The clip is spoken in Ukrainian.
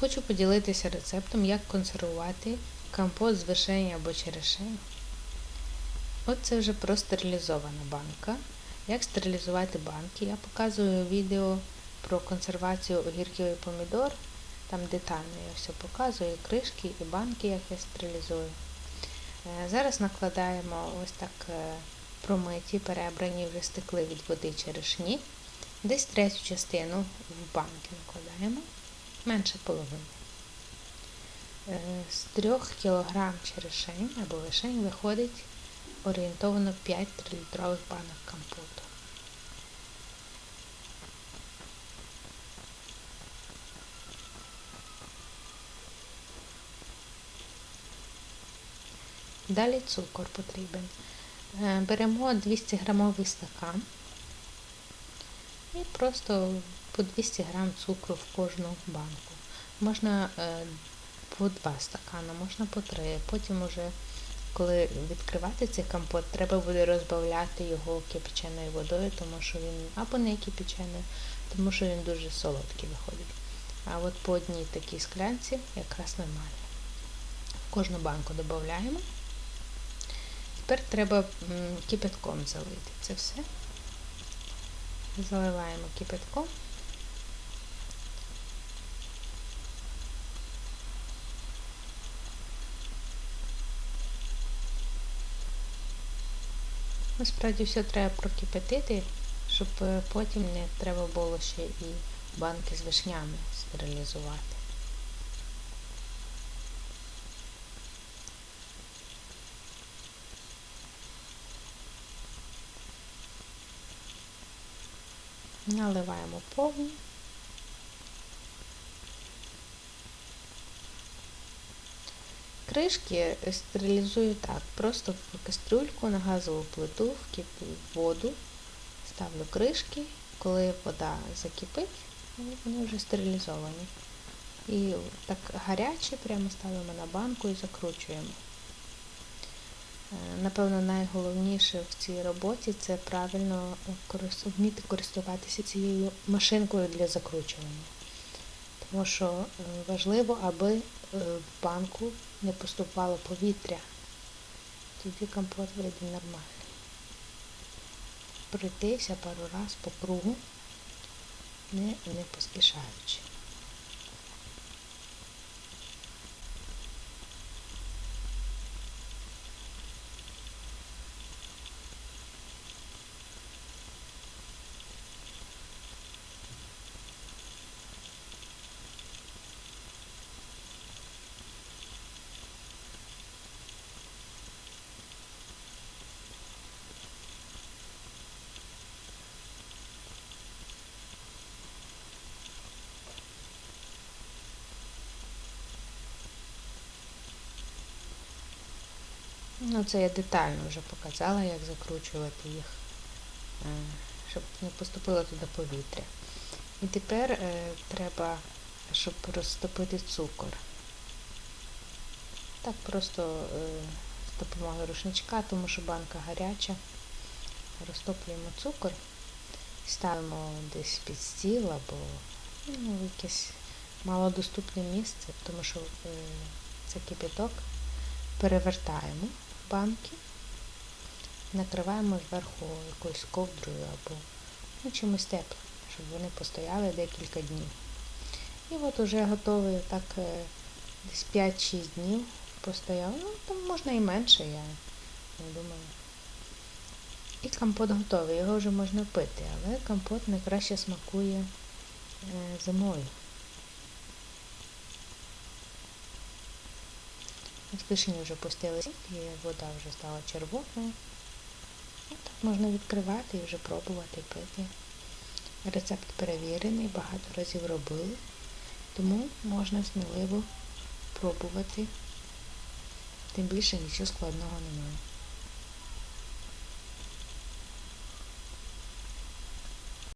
Хочу поділитися рецептом, як консервувати компот з вишень або черешень. От це вже простерилізована банка. Як стерилізувати банки? Я показую відео про консервацію огірків і помідор. Там детально я все показую, і кришки, і банки, як я стерилізую. Е, Зараз накладаємо ось так е, промиті, перебрані, вже стекли від води черешні. Десь третю частину в банки накладаємо, менше половини. Е, З 3 кг черешень або вишень виходить орієнтовано 5 3-літрових банок компоту. Далі цукор потрібен. Е, Беремо 200 грамовий стакан і просто по 200 грам цукру в кожну банку. Можна е, по 2 стакана, можна по 3. Потім уже, коли відкривати цей компот, треба буде розбавляти його кипяченою водою, тому що він або не кипяченою, тому що він дуже солодкий виходить. А от по одній такій склянці якраз нормально. Кожну банку додаємо. Тепер треба кипятком залити це все. Заливаємо кипятком. Насправді все треба прокипятити, щоб потім не треба було ще і банки з вишнями стерилізувати. Наливаємо повну. Кришки стерилізую так, просто в кастрюльку на газову плиту вкиплю воду, ставлю кришки, коли вода закипить, вони вже стерилізовані. І так гаряче прямо ставимо на банку і закручуємо. Напевно, найголовніше в цій роботі це правильно вміти користуватися цією машинкою для закручування. Тому що важливо, аби в банку не поступало повітря. Тоді компот вийде нормальний. Пройтися пару раз по кругу, не, не поспішаючи. Ну, це я детально вже показала, як закручувати їх, щоб не поступило туди повітря. І тепер е, треба, щоб розтопити цукор. Так просто е, з допомогою рушничка, тому що банка гаряча. Розтоплюємо цукор, ставимо десь під стіл або ну, якесь малодоступне місце, тому що е, це кипяток. Перевертаємо банки, накриваємо зверху якоюсь ковдрою або ну, чимось теплим, щоб вони постояли декілька днів. І от уже готовий так десь 5-6 днів постояв. Ну, там можна і менше, я не думаю. І компот готовий, його вже можна пити, але компот найкраще смакує зимою. Вишні вже пустилися і вода вже стала червоною. І так можна відкривати і вже пробувати пити. Рецепт перевірений, багато разів робили, тому можна сміливо пробувати. Тим більше нічого складного немає.